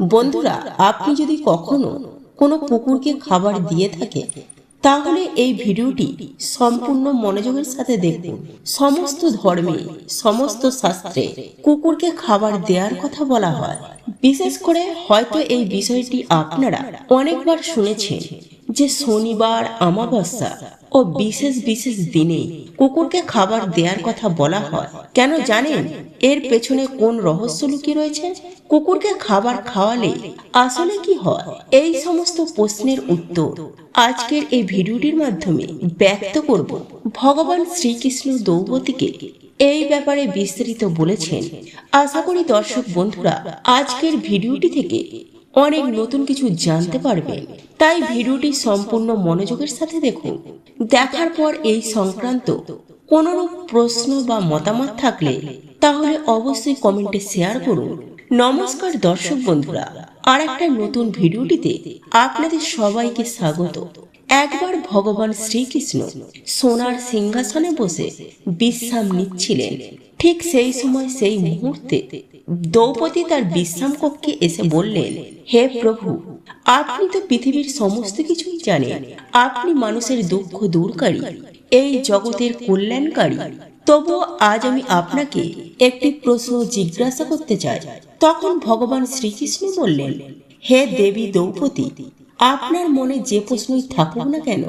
বন্ধুরা, আপনি যদি কখনো কোনো কুকুরকে খাবার দিয়ে থাকে, তাহলে এই ভিডিওটি সম্পূর্ণ মনোযোগের সাথে দেখুন। সমস্ত ধর্মে, সমস্ত শাস্ত্রে কুকুরকে খাবার দেওয়ার কথা বলা হয়। বিশেষ করে হয়তো এই বিষয়টি আপনারা অনেকবার শুনেছেন। যে শনিবার অমাবস্যা ও বিশেষ বিশেষ দিনে কুকুরকে খাবার দেওয়ার কথা বলা হয়। কেন জানেন? এর পেছনে কোন রহস্য লুকিয়ে রয়েছে? কুকুরকে খাবার খাওয়ালে আসলে কি হয়? এই সমস্ত প্রশ্নের উত্তর আজকের এই ভিডিওটির মাধ্যমে ব্যক্ত করব। ভগবান শ্রীকৃষ্ণ দ্রৌপদীকে এই ব্যাপারে বিস্তারিত বলেছেন। আশা করি দর্শক বন্ধুরা, আজকের ভিডিওটি থেকে অনেক নতুন কিছু জানতে পারবেন তাই ভিডিওটি সম্পূর্ণ মনোযোগের সাথে দেখুন। দেখার পর এই সংক্রান্ত কোনরূপ প্রশ্ন বা মতামত থাকলে তাহলে অবশ্যই কমেন্টে শেয়ার করুন। নমস্কার দর্শক বন্ধুরা আর একটা নতুন ভিডিওটিতে আপনাদের সবাইকে স্বাগত। একবার ভগবান শ্রীকৃষ্ণ সোনার সিংহাসনে বসে বিশ্রাম নিচ্ছিলেন। ঠিক সেই সময় সেই মুহূর্তে দ্রৌপদী তার বিশ্রাম কক্ষে এসে বললেন, হে প্রভু, আপনি তো পৃথিবীর সমস্ত কিছুই জানেন। আপনি মানুষের দুঃখ দূরকারী এই জগতের কল্যাণকারী। তবুও আজ আমি আপনাকে একটি প্রশ্ন জিজ্ঞাসা করতে চাই। তখন ভগবান শ্রীকৃষ্ণ বললেন, হে দেবী দ্রৌপদী, আপনার মনে যে প্রশ্নই থাকুক না কেন,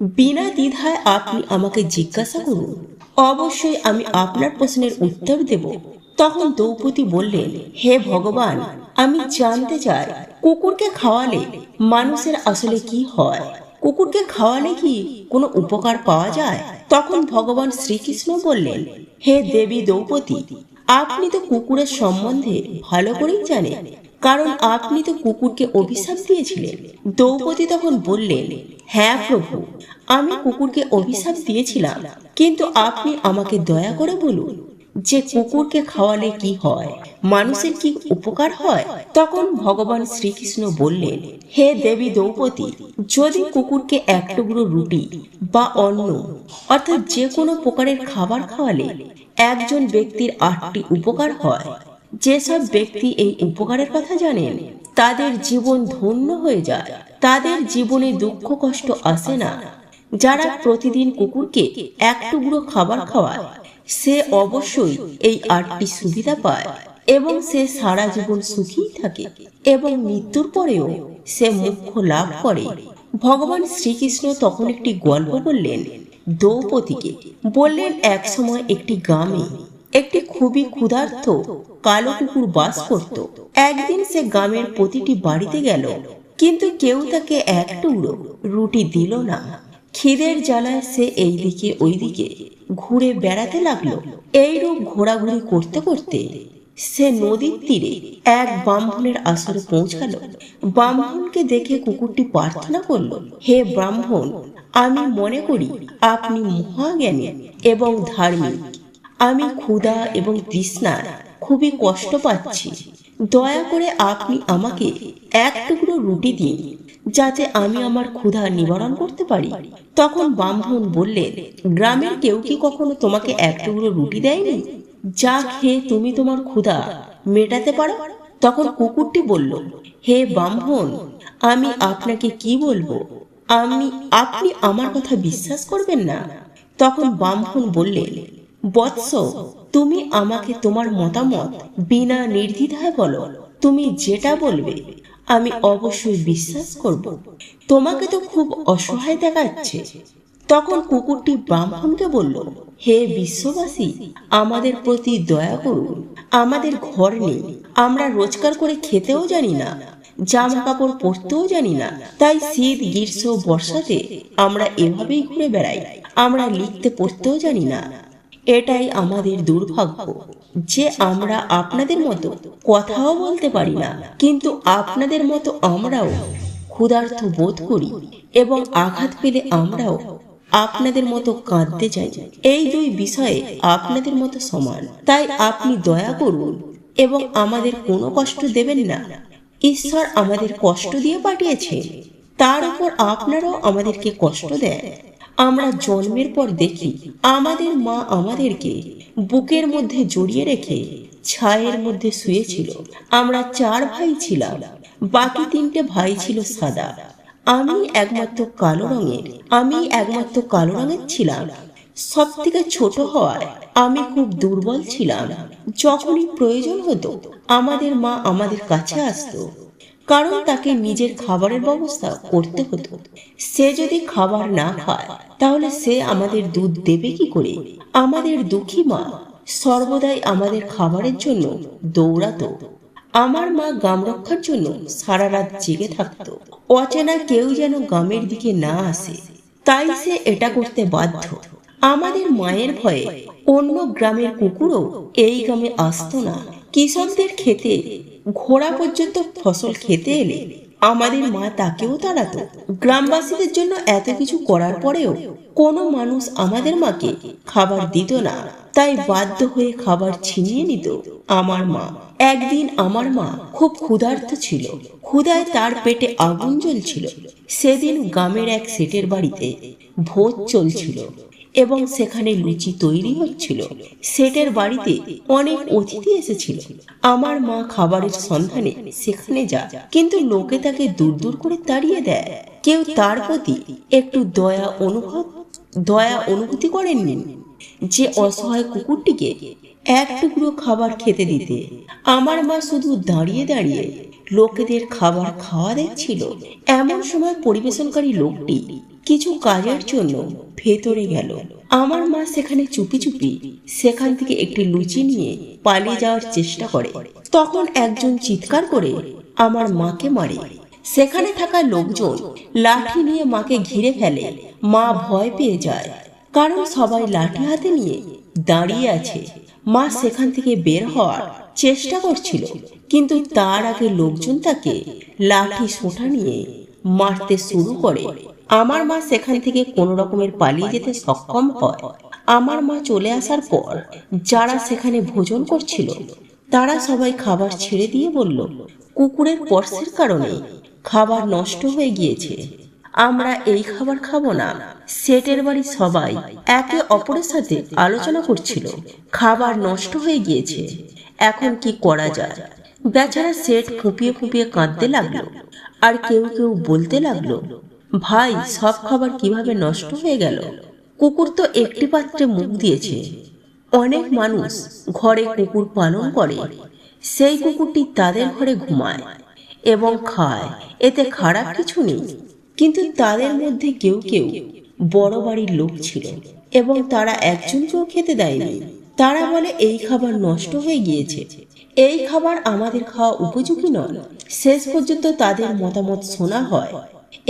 বিনা দ্বিধায় আপনি আমাকে জিজ্ঞাসা করুন। অবশ্যই আমি আপনার প্রশ্নের উত্তর দেব। তখন দ্রৌপদী বললেন হে ভগবান, আমি জানতে চাই, কুকুরকে খাওয়ালে মানুষের আসলে কি হয়? কুকুরকে খাওয়ালে কি কোনো উপকার পাওয়া যায়? তখন ভগবান শ্রীকৃষ্ণ বললেন, হে দেবী দ্রৌপদী, আপনি তো কুকুরের সম্বন্ধে ভালো করেই জানেন, কারণ আপনি তো কুকুরকে অভিশাপ দিয়েছিলেন। দ্রৌপদী তখন বললেন হ্যাঁ প্রভু, আমি কুকুরকে অভিশাপ দিয়েছিলাম, কিন্তু আপনি আমাকে দয়া করে বলুন যে কুকুরকে খাওয়ালে কি হয়, মানুষের কি উপকার হয়? তখন ভগবান শ্রীকৃষ্ণ বললেন, হে দেবী দ্রৌপদী, যদি কুকুরকে এক টুকরো রুটি বা অন্ন, অর্থাৎ যে কোনো প্রকারের খাবার খাওয়ালে একজন ব্যক্তির আটটি উপকার হয়, যেসব ব্যক্তি এই উপকারের কথা জানেন, তাদের জীবন ধন্য হয়ে যায়, তাদের জীবনে দুঃখ কষ্ট আসে না। যারা প্রতিদিন কুকুরকে এক টুকরো খাবার খাওয়ায় সে অবশ্যই এই আটটি সুবিধা পায় এবং সে সারা জীবন সুখী থাকে এবং মৃত্যুর পরেও সে মুখ্য লাভ করে। ভগবান শ্রীকৃষ্ণ তখন একটি গল্প বললেন, দ্রৌপদীকে বললেন এক সময় একটি গ্রামে একটি খুবই ক্ষুধার্ত কালো কুকুর বাস করত। একদিন সে গ্রামের প্রতিটি বাড়িতে গেল, কিন্তু কেউ তাকে এক টুকরো রুটি দিল না। খিদের জ্বালায় সে এইদিকে ওইদিকে ঘুরে বেড়াতে লাগল। এইরূপ ঘোরাঘুরি করতে করতে সে নদীর তীরে এক ব্রাহ্মণের আসরে পৌঁছালো। ব্রাহ্মণকে দেখে কুকুরটি প্রার্থনা করল, হে ব্রাহ্মণ, আমি মনে করি আপনি মহাজ্ঞানী এবং ধার্মিক। আমি ক্ষুধা এবং তৃষ্ণার খুবই কষ্ট পাচ্ছি। দয়া করে আপনি আমাকে এক টুকরো রুটি দিন। যাতে আমি আমার ক্ষুধা নিবারণ করতে পারি। তখন ব্রাহ্মণ বললেন, গ্রামের কেউ কি কখনো তোমাকে এক টুকরো রুটি দেয়নি? যা খেয়ে তুমি তোমার ক্ষুধা মেটাতে পারো? তখন কুকুরটি বলল, হে ব্রাহ্মণ, আমি আপনাকে কি বলব? আমি, আপনি আমার কথা বিশ্বাস করবেন না? তখন ব্রাহ্মণ বললেন, বৎস, তুমি আমাকে তোমার মতামত বিনা নির্দ্বিধায় বলো। তুমি যেটা বলবে আমি অবশ্যই বিশ্বাস করব। তোমাকে তো খুব অসহায় দেখাচ্ছে। তখন কুকুরটি ব্রাহ্মণকে বলল, হে বিশ্ববাসী, আমাদের প্রতি দয়া করুন। আমাদের ঘর নেই। আমরা রোজগার করে খেতেও জানি না। জামা কাপড় পরতেও জানি না। তাই শীত, গ্রীষ্ম, বর্ষাতে আমরা এভাবেই ঘুরে বেড়াই। আমরা লিখতে পড়তেও জানি না। এটাই আমাদের দুর্ভাগ্য যে আমরা আপনাদের মতো কথাও বলতে পারি না, কিন্তু আপনাদের মতো আমরাও ক্ষুধার্থ বোধ করি এবং আঘাত পেলে আমরাও আপনাদের মতো কাঁদতে চাই। এই দুই বিষয়ে আপনাদের মতো সমান। তাই আপনি দয়া করুন এবং আমাদের কোনো কষ্ট দেবেন না। ঈশ্বর আমাদের কষ্ট দিয়ে পাঠিয়েছে। তার উপর আপনারাও আমাদেরকে কষ্ট দেন। আমরা জন্মের পর দেখি আমাদের মা আমাদেরকে বুকের মধ্যে জড়িয়ে রেখে ছায়ের মধ্যে শুয়েছিল। আমরা চার ভাই ছিলাম, বাকি তিনটে ভাই ছিল সাদা। আমি একমাত্র কালো রঙের, আমি একমাত্র কালো রঙের ছিলাম। সব থেকে ছোট হওয়ায় আমি খুব দুর্বল ছিলাম। যখনই প্রয়োজন হতো, আমাদের মা আমাদের কাছে আসতো। কারণ তাকে নিজের খাবারের ব্যবস্থা করতে হতো। সে যদি খাবার না খায়, তাহলে সে আমাদের দুধ দেবে কি করে? আমাদের দুঃখী মা সর্বদাই আমাদের খাবারের জন্য দৌড়াতো। আমার মা গ্রাম রক্ষার জন্য সারা রাত জেগে থাকতো। অচেনা কেউ যেন গ্রামের দিকে না আসে। তাই সে এটা করতে বাধ্য। আমাদের মায়ের ভয়ে অন্য গ্রামের কুকুরও এই গ্রামে আসতো না। কৃষকদের খেতে ঘোড়া পর্যন্ত ফসল খেতে এলে আমাদের মা তাকেও তাড়াতো। গ্রামবাসীদের জন্য এত কিছু করার পরেও কোনো মানুষ আমাদের মাকে খাবার দিত না। তাই বাধ্য হয়ে খাবার ছিনিয়ে নিত আমার মা। একদিন আমার মা খুব ক্ষুধার্ত ছিল। ক্ষুধায় তার পেটে আগুন জ্বলছিল। সেদিন গ্রামের এক সেটের বাড়িতে ভোজ চলছিল। এবং সেখানে লুচি তৈরি হচ্ছিল। সেটের বাড়িতে অনেক অতিথি এসেছিল। আমার মা খাবারের সন্ধানে সেখানে যা, কিন্তু লোকে তাকে দূর দূর করে তাড়িয়ে দেয়। কেউ তার প্রতি একটু দয়া অনুভব, দয়া অনুভূতি করেননি যে অসহায় কুকুরটিকে এক টুকরো খাবার খেতে দিতে। আমার মা শুধু দাঁড়িয়ে দাঁড়িয়ে লোকেদের খাবার খাওয়া দেখছিল এমন সময় পরিবেশনকারী লোকটি কিছু কাজের জন্য ভেতরে গেল। আমার মা সেখানে চুপি চুপি সেখান থেকে একটি লুচি নিয়ে পালিয়ে যাওয়ার চেষ্টা করে। তখন একজন চিৎকার করে আমার মাকে মারে। সেখানে থাকা লোকজন লাঠি নিয়ে মাকে ঘিরে ফেলে। মা ভয় পেয়ে যায়। কারণ সবাই লাঠি হাতে নিয়ে দাঁড়িয়ে আছে। মা সেখান থেকে বের হওয়ার চেষ্টা করছিল। কিন্তু তার আগে লোকজন তাকে লাঠি সোঁটা নিয়ে মারতে শুরু করে। আমার মা সেখান থেকে কোনো রকমের পালিয়ে যেতে সক্ষম হয়। আমার মা চলে আসার পর যারা সেখানে ভোজন করছিল, তারা সবাই খাবার ছেড়ে দিয়ে বলল, কুকুরের পর্সের কারণে খাবার নষ্ট হয়ে গিয়েছে। আমরা এই খাবার খাব না। সেটের বাড়ির সবাই একে অপরের সাথে আলোচনা করছিল, খাবার নষ্ট হয়ে গিয়েছে, এখন কি করা যায়? বেচারা সেট ফুপিয়ে ফুপিয়ে কাঁদতে লাগল, আর কেউ কেউ বলতে লাগল ভাই, সব খাবার কীভাবে নষ্ট হয়ে গেল? কুকুর তো একটি পাত্রে মুখ দিয়েছে। অনেক মানুষ ঘরে কুকুর পালন করে। সেই কুকুরটি তাদের ঘরে ঘুমায় এবং খায়। এতে খারাপ কিছু নেই। কিন্তু তাদের মধ্যে কেউ কেউ বড় বাড়ির লোক ছিল এবং তারা একজনকেও খেতে দেয়নি। তারা বলে, এই খাবার নষ্ট হয়ে গিয়েছে। এই খাবার আমাদের খাওয়া উপযোগী নয়। শেষ পর্যন্ত তাদের মতামত শোনা হয়।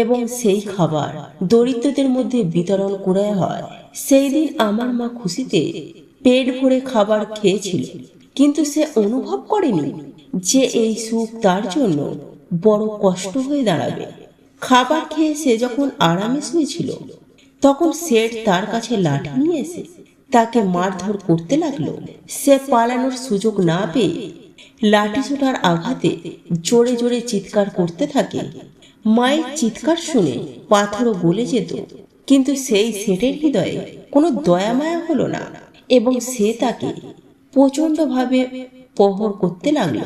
এবং সেই খাবার দরিদ্রদের মধ্যে বিতরণ করা হয়। সেই দিন আমার মা খুশিতে পেট ভরে খাবার খেয়েছিল, কিন্তু সে অনুভব করেনি যে এই সুখ তার জন্য বড় কষ্ট হয়ে দাঁড়াবে। খাবার খেয়ে সে যখন আরামে শুয়েছিল, তখন শেঠ তার কাছে লাঠি নিয়ে এসে তাকে মারধর করতে লাগল। সে পালানোর সুযোগ না পেয়ে লাঠি ছোটার আঘাতে জোরে জোরে চিৎকার করতে থাকে। মায়ের চিৎকার শুনে পাথরও গলে যেত। কিন্তু সেই সেটের হৃদয়ে কোনো দয়া মায়া হলো না এবং সে তাকে প্রচণ্ডভাবে প্রহর করতে লাগল।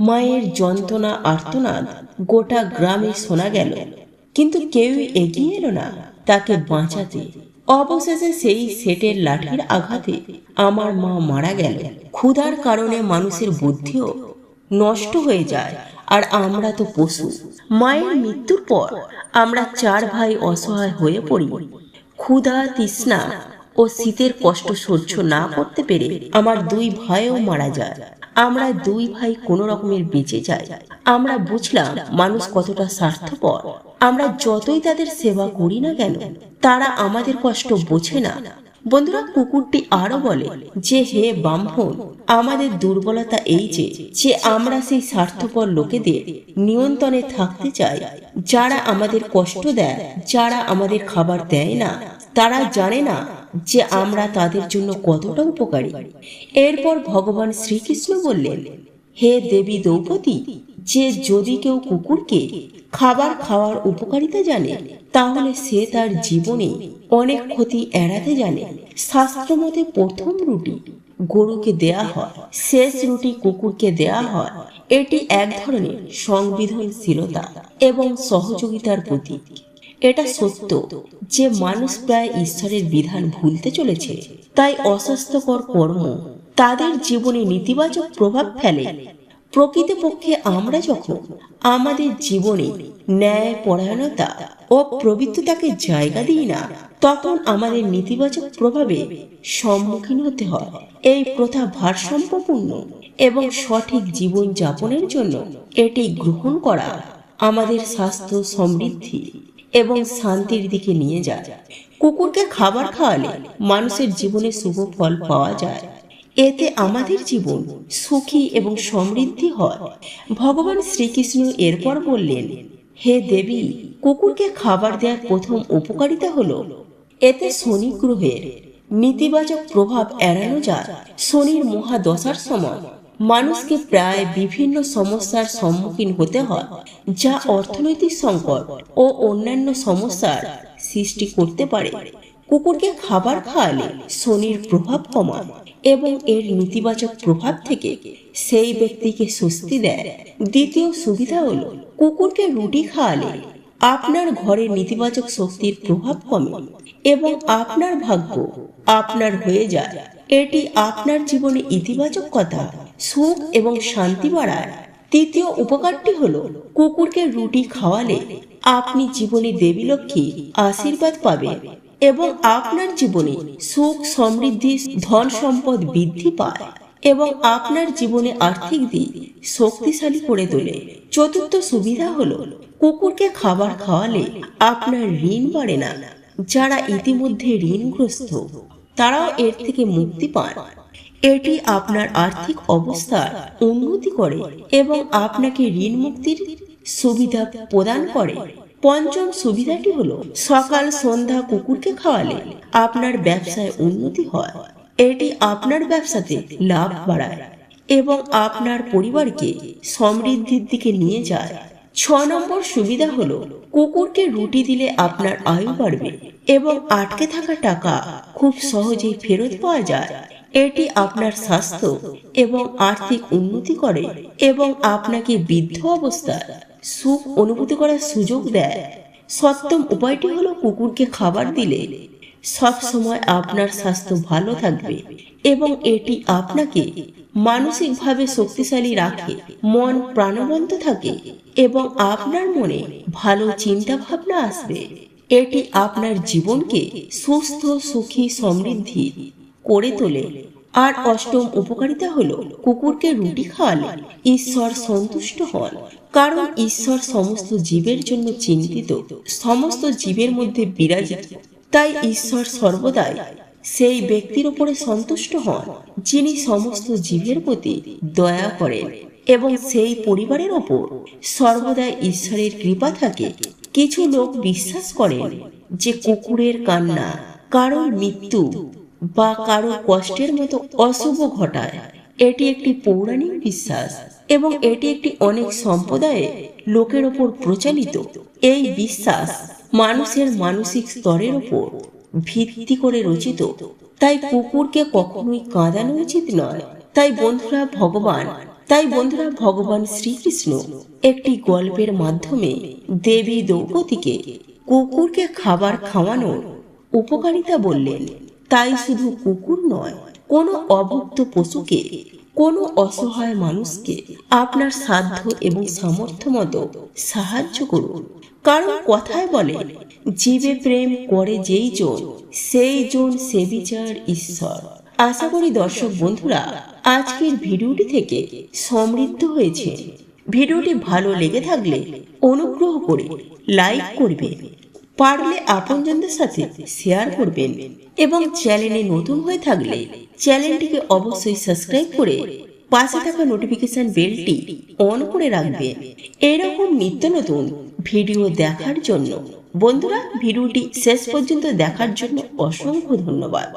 মায়ের যন্ত্রণা, আর্তনাদ গোটা গ্রামে শোনা গেল। কিন্তু কেউ এগিয়ে এলো না তাকে বাঁচাতে। অবশেষে সেই সেটের লাঠির আঘাতে আমার মা মারা গেল। ক্ষুধার কারণে মানুষের বুদ্ধিও নষ্ট হয়ে যায় আর আমরা তো পশু। মায়ের মৃত্যুর পর আমরা চার ভাই অসহায় হয়ে পড়ি। ক্ষুধা, তৃষ্ণা ও শীতের কষ্ট সহ্য না করতে পেরে আমার দুই ভাইও মারা যায়। আমরা দুই ভাই কোনো রকমের বেঁচে যাই। আমরা বুঝলাম মানুষ কতটা স্বার্থপর। আমরা যতই তাদের সেবা করি না কেন, তারা আমাদের কষ্ট বোঝে না। বন্ধুরা, কুকুরটি আরও বলে যে, হে ব্রাহ্মণ, আমাদের দুর্বলতা এই যে যে আমরা সেই স্বার্থপর লোকেদের নিয়ন্ত্রণে থাকতে চাই, যারা আমাদের কষ্ট দেয়, যারা আমাদের খাবার দেয় না, তারা জানে না যে আমরা তাদের জন্য কতটা উপকারী। এরপর ভগবান শ্রীকৃষ্ণ বললেন, হে দেবী দ্রৌপদী যে যদি কেউ কুকুরকে খাবার খাওয়ার উপকারিতা জানে, তাহলে সে তার জীবনে অনেক ক্ষতি এড়াতে জানে। শাস্ত্র মতে প্রথম রুটি গরুকে দেয়া হয়, শেষ রুটি কুকুরকে দেয়া হয়। এটি এক ধরনের সংবিধানশীলতা এবং সহযোগিতার প্রতীক। এটা সত্য যে মানুষ প্রায় ঈশ্বরের বিধান ভুলতে চলেছে, তাই অস্বাস্থ্যকর কর্ম তাদের জীবনে নেতিবাচক প্রভাব ফেলে। প্রকৃতপক্ষে আমরা যখন আমাদের জীবনে ন্যায় পরায়ণতা ও প্রবৃত্ততাকে জায়গা দিই না, তখন আমাদের নেতিবাচক প্রভাবে সম্মুখীন হতে হয়। এই প্রথা ভারসাম্যপূর্ণ এবং সঠিক জীবন যাপনের জন্য এটি গ্রহণ করা আমাদের স্বাস্থ্য সমৃদ্ধি এবং শান্তির দিকে নিয়ে যায়। কুকুরকে খাবার খাওয়ালে মানুষের জীবনে শুভ ফল পাওয়া যায়। এতে আমাদের জীবন সুখী এবং সমৃদ্ধি হয়। ভগবান শ্রীকৃষ্ণ এরপর বললেন, হে দেবী, কুকুরকে খাবার দেওয়ার প্রথম উপকারিতা হলো, এতে শনি গ্রহের নেতিবাচক প্রভাব এড়ানো যায়। শনির মহাদশার সময় মানুষকে প্রায় বিভিন্ন সমস্যার সম্মুখীন হতে হয়, যা অর্থনৈতিক সংকট ও অন্যান্য সমস্যার সৃষ্টি করতে পারে। কুকুরকে খাবার খাওয়ালে শনির প্রভাব কমায়। এবং এর নেতিবাচক প্রভাব থেকে সেই ব্যক্তিকে স্বস্তি দেয়। দ্বিতীয় সুবিধা হল, কুকুরকে রুটি খাওয়ালে আপনার ঘরে নেতিবাচক শক্তির প্রভাব কমে এবং আপনার ভাগ্য আপনার হয়ে যায়। এটি আপনার জীবনে ইতিবাচক কথা, সুখ এবং শান্তি বাড়ায়। তৃতীয় উপকারটি হলো, কুকুরকে রুটি খাওয়ালে আপনি জীবনে দেবী লক্ষ্মী আশীর্বাদ পাবেন। এবং আপনার জীবনে সুখ, সমৃদ্ধি, ধন সম্পদ বৃদ্ধি পায় এবং আপনার জীবনে আর্থিক দিক শক্তিশালী করে তোলে। চতুর্থ সুবিধা হলো, কুকুরকে খাবার খাওয়ালে আপনার ঋণ বাড়ে না। যারা ইতিমধ্যে ঋণগ্রস্ত, তারাও এর থেকে মুক্তি পান। এটি আপনার আর্থিক অবস্থার উন্নতি করে এবং আপনাকে ঋণ মুক্তির সুবিধা প্রদান করে। পঞ্চম সুবিধাটি হলো সকাল সন্ধ্যা কুকুরকে খাওয়ালে আপনার ব্যবসায় উন্নতি হয়। এটি আপনার ব্যবসাতে লাভ বাড়ায় এবং আপনার পরিবারকে সমৃদ্ধির দিকে নিয়ে যায়। ছ নম্বর সুবিধা হলো কুকুরকে রুটি দিলে আপনার আয়ু বাড়বে এবং আটকে থাকা টাকা খুব সহজেই ফেরত পাওয়া যায়। এটি আপনার স্বাস্থ্য এবং আর্থিক উন্নতি করে এবং আপনাকে বৃদ্ধ অবস্থায় সুখ অনুভূতি করার সুযোগ দেয়। সপ্তম উপায়টি হলো কুকুরকে খাবার দিলে সব সময় আপনার স্বাস্থ্য ভালো থাকবে এবং এটি আপনাকে মানসিকভাবে শক্তিশালী রাখে, মন প্রাণবন্ত থাকে এবং আপনার মনে ভালো চিন্তা ভাবনা আসবে। এটি আপনার জীবনকে সুস্থ, সুখী, সমৃদ্ধি করে তোলে। আর অষ্টম উপকারিতা হলো কুকুরকে রুটি খাওয়ালে ঈশ্বর সন্তুষ্ট হন। কারণ ঈশ্বর সমস্ত জীবের জন্য চিন্তিত, সমস্ত জীবের মধ্যে বিরাজিত। তাই ঈশ্বর সর্বদাই সেই ব্যক্তির উপরে সন্তুষ্ট হন, যিনি সমস্ত জীবের প্রতি দয়া করেন এবং সেই পরিবারের ওপর সর্বদা ঈশ্বরের কৃপা থাকে। কিছু লোক বিশ্বাস করেন যে কুকুরের কান্না, কারোর মৃত্যু বা কারও কষ্টের মতো অশুভ ঘটায়। এটি একটি পৌরাণিক বিশ্বাস এবং এটি একটি অনেক সম্প্রদায়ে লোকের ওপর প্রচলিত। এই বিশ্বাস মানুষের মানসিক স্তরের ওপর ভিত্তি করে রচিত। তাই কুকুরকে কখনোই কাঁদানো উচিত নয়। তাই বন্ধুরা ভগবান, তাই বন্ধুরা ভগবান শ্রীকৃষ্ণ একটি গল্পের মাধ্যমে দেবী দ্রৌপদীকে কুকুরকে খাবার খাওয়ানোর উপকারিতা বললেন। তাই শুধু কুকুর নয়, কোনো অভুক্ত পশুকে, কোনো অসহায় মানুষকে আপনার সাধ্য এবং সামর্থ্য মতো সাহায্য করুন। কারণ কথায় বলে, জীবে প্রেম করে যেই জন, সেই জন সে বিচার ঈশ্বর। আশা করি দর্শক বন্ধুরা, আজকের ভিডিওটি থেকে সমৃদ্ধ হয়েছে। ভিডিওটি ভালো লেগে থাকলে অনুগ্রহ করে লাইক করবেন। পারলে আপনজনদের সাথে শেয়ার করবেন এবং চ্যানেলে নতুন হয়ে থাকলে চ্যানেলটিকে অবশ্যই সাবস্ক্রাইব করে পাশে থাকা নোটিফিকেশন বেলটি অন করে রাখবেন। এরকম নিত্য নতুন ভিডিও দেখার জন্য। বন্ধুরা ভিডিওটি শেষ পর্যন্ত দেখার জন্য অসংখ্য ধন্যবাদ।